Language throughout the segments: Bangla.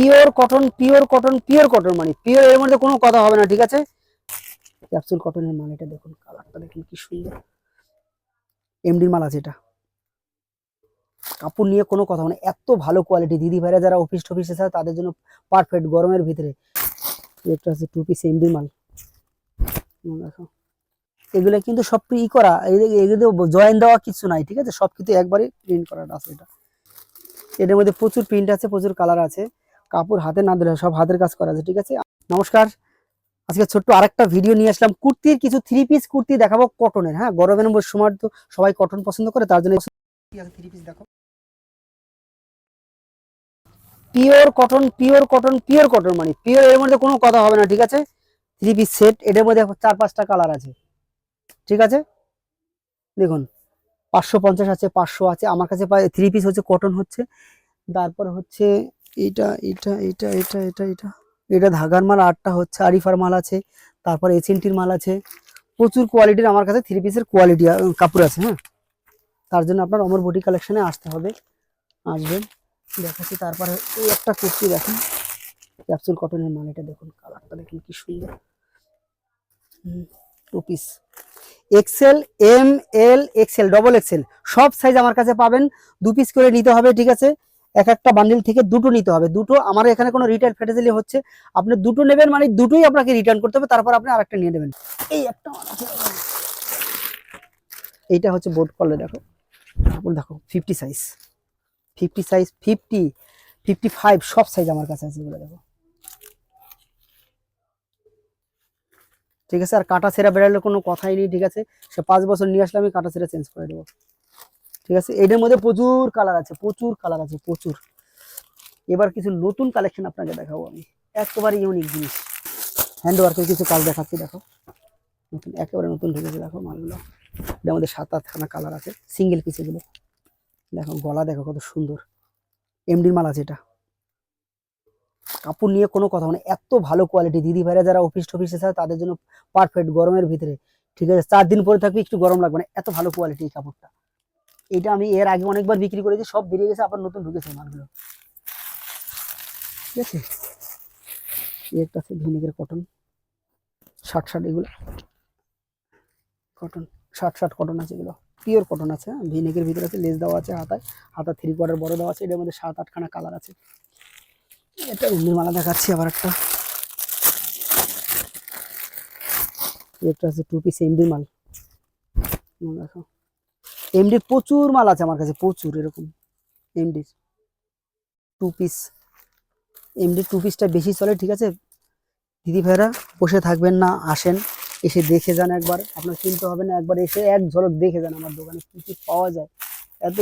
Pure cotton pure cotton pure cotton মানে পিওর এর মধ্যে কোনো কথা হবে না, ঠিক আছে? ক্যাপসুল কটনের মাল এটা দেখুন কালারটা দেখুন কি সুন্দর। এমডির মাল আছে এটা। কাপড় নিয়ে কোনো কথা হবে না, এত ভালো কোয়ালিটি দিদি ভাইরা যারা অফিস টফিসে থাকে, তাদের জন্য পারফেক্ট গরমের ভিতরে। একটা আছে টু পিস এমডি মাল। দেখো। এগুলো কিন্তু সব ই করা এগুলো জয়েন দেওয়া কিছু নাই, ঠিক আছে? সব কিন্তু একবারে প্রিন্ট করা আছে এটা। এটার মধ্যে প্রচুর প্রিন্ট আছে, প্রচুর কালার আছে। কাপড় হাতে না দিলে সব হাতের কাজ করা আছে, ঠিক আছে? নমস্কার। আজকে ছোট্ট আরেকটা ভিডিও নিয়ে আসলাম। কুর্তির কিছু থ্রি পিস কুর্তি দেখাবো কটনের হ্যাঁ? গরমের সময় তো সবাই কটন পছন্দ করে, তার জন্য থ্রি পিস দেখো pure cotton pure cotton pure cotton মানে পিওর এর মধ্যে কোনো কথা হবে না, ঠিক আছে? থ্রি পিস সেট এটার মধ্যে চার পাঁচটা কালার আছে, ঠিক আছে? দেখুন, পাঁচশো পঞ্চাশ আছে, পাঁচশো আছে। আমার কাছে থ্রি পিস হচ্ছে কটন হচ্ছে। তারপর হচ্ছে এইটা এটা এটা এটা এটা এটা। এটা ধাগার মাল আটটা হচ্ছে, আরিফার মাল আছে, তারপর এসএনটির মাল আছে। প্রচুর কোয়ালিটির আমার কাছে থ্রি পিসের কোয়ালিটি কাপড় আছে হ্যাঁ। তার জন্য আপনার অমর বুটি কালেকশনে আসতে হবে, আসবেন, দেখাচ্ছি। তারপরে এই একটা কুর্তি দেখুন ক্যাপসুল কটনের মাল, এটা দেখুন কালারটা দেখুন, কি সুন্দর। Two piece XL M L XL double XL সব সাইজ আমার কাছে পাবেন, দু পিস করে নিতে হবে, ঠিক আছে? এক একটা বান্ডিল থেকে দুটো নিতে হবে। দুটো আমার এখানে কোনো রিটেল ফেটেজিলি হচ্ছে। আপনি দুটো নেবেন মানে দুটোই আপনাকে রিটার্ন করতে হবে, তারপর আপনি আরেকটা নিয়ে নেবেন। এই একটা এইটা হচ্ছে বোর্ড কলে দেখো। দেখো fifty size fifty size fifty fifty five সব সাইজ আমার কাছে আছে এগুলো দেখো ঠিক আছে? আর কাটা সেরা বেড়ালে কোনো কথাই নেই, ঠিক আছে? সে পাঁচ বছর নিয়ে আসলে আমি কাটা সেরা চেঞ্জ করে দেবো। ঠিক আছে? এটার মধ্যে প্রচুর কালার আছে, প্রচুর কালার আছে, প্রচুর। এবার কিছু নতুন কালেকশন আপনাকে দেখাবো আমি। একেবারে ইউনিক জিনিস। হ্যান্ডওয়ার্কের কিছু কাজ দেখাচ্ছি, দেখো। নতুন, একেবারে নতুন ঢুকেছে দেখো মালগুলো। এটার মধ্যে সাত আটখানা কালার আছে সিঙ্গেল পিস এগুলো। দেখো, গলা দেখো কত সুন্দর। এমডির মাল আছে এটা। কাপড় নিয়ে কোনো কথা মানে এত ভালো কোয়ালিটি দিদি ভাইরা যারা অফিস টফিসে থাকে তাদের জন্য পারফেক্ট গরমের ভিতরে। ঠিক আছে? চার দিন পরে থাকবে, একটু গরম লাগবে না। এত ভালো কোয়ালিটি এই কাপড়টা। এটা আমি এর আগে অনেকবার বিক্রি করেছি, সব বেরিয়ে গেছে, আবার নতুন ঢুকেছে মালগুলো। ঠিক আছে? একটা আছে ভিনিকের কটন শার্ট শার্ট এগুলো। কটন শার্ট শার্ট কটন আছে এগুলো। পিওর কটন আছে ভিনেকের ভিতরে আছে, লেস দেওয়া আছে হাতায়। হাতা থ্রি কোয়ার্টার বড় দেওয়া আছে, এটার মধ্যে সাত আটখানা কালার আছে। এটা এমনি মালা দেখাচ্ছি আবার একটা। একটা আছে টু পিস এমডি মাল। দেখো। এমডির প্রচুর মাল আছে আমার কাছে, প্রচুর এরকম এমডির টু পিস এমডি টু পিসটা বেশি চলে, ঠিক আছে? দিদি ভাইরা বসে থাকবেন না, আসেন, এসে দেখে যান একবার। আপনার কিনতে হবে না, একবার এসে এক ঝলক দেখে যান আমার দোকানে কী কি পাওয়া যায়। এত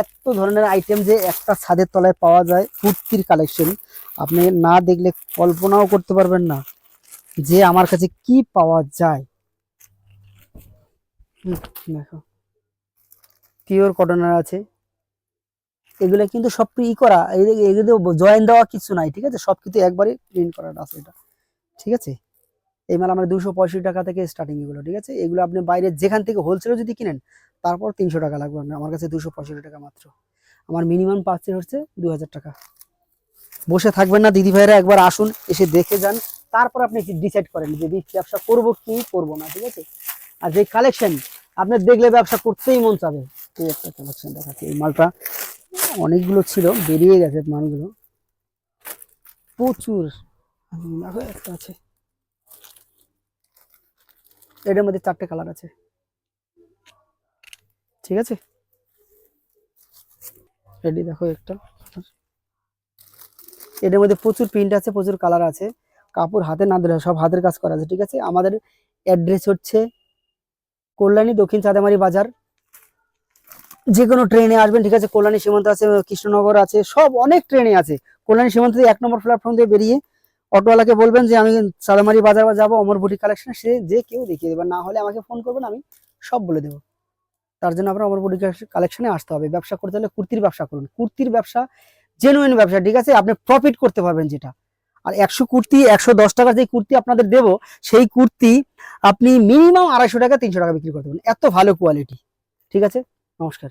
এত ধরনের আইটেম যে একটা ছাদের তলায় পাওয়া যায়, কুর্তির কালেকশন আপনি না দেখলে কল্পনাও করতে পারবেন না যে আমার কাছে কি পাওয়া যায়। দেখো। পিওর কটনের আছে। এগুলো কিন্তু সব ই করা। এগুলো জয়েন দেওয়া কিছু নাই, ঠিক আছে? সব কিন্তু একবারে প্রিন্ট করা আছে এটা। ঠিক আছে? এই মাল আমার দুশো পঁয়ষট্টি টাকা থেকে স্টার্টিং এগুলো, ঠিক আছে? এগুলো আপনি বাইরে যেখান থেকে হোলসেলে যদি কিনেন, তারপর তিনশো টাকা লাগবে আপনার। আমার কাছে দুশো পঁয়ষট্টি টাকা মাত্র। আমার মিনিমাম পাচ্ছে হচ্ছে দু হাজার টাকা। বসে থাকবেন না, দিদি ভাইরা একবার আসুন, এসে দেখে যান। তারপর আপনি ডিসাইড করেন যে ব্যবসা করব কি, করব না, ঠিক আছে? আর যে কালেকশন আপনি দেখলে ব্যবসা করতেই মন চাবে। এই একটা কালেকশন দেখাচ্ছি। এই মালটা অনেকগুলো ছিল, বেরিয়ে গেছে মালগুলো। প্রচুর। একটা আছে। এটার মধ্যে চারটে কালার আছে। ঠিক আছে? রেডি দেখো একটা। এটার মধ্যে প্রচুর প্রিন্ট আছে, প্রচুর কালার আছে। কাপড় হাতে না দিলে সব হাতের কাজ করা আছে, ঠিক আছে? আমাদের অ্যাড্রেস হচ্ছে কল্যাণী দক্ষিণ চাঁদামারি বাজার যে কোনো ট্রেনে আসবেন, ঠিক আছে? কল্যাণী সীমান্ত আছে, কৃষ্ণনগর আছে, সব অনেক ট্রেনে আছে। কল্যাণী সীমান্ত এক নম্বর প্ল্যাটফর্ম দিয়ে বেরিয়ে অটোওয়ালাকে বলবেন যে, আমি চাঁদামারি বাজার যাব, অমর বুটি কালেকশন সে যে কেউ দেখিয়ে দেবেন না হলে আমাকে ফোন করবেন, আমি সব বলে দেবো। তার জন্য আপনার অমর বুটি কালেকশনে আসতে হবে। ব্যবসা করতে হলে কুর্তির ব্যবসা করুন। কুর্তির ব্যবসা জেনুইন ব্যবসা, ঠিক আছে? আপনি প্রফিট করতে পারবেন যেটা। আর একশো কুর্তি, একশো দশ টাকার যে কুর্তি আপনাদের দেবো, সেই কুর্তি আপনি মিনিমাম আড়াইশো টাকা, তিনশো টাকা বিক্রি করতে পারবেন এত ভালো কোয়ালিটি ঠিক আছে? নমস্কার।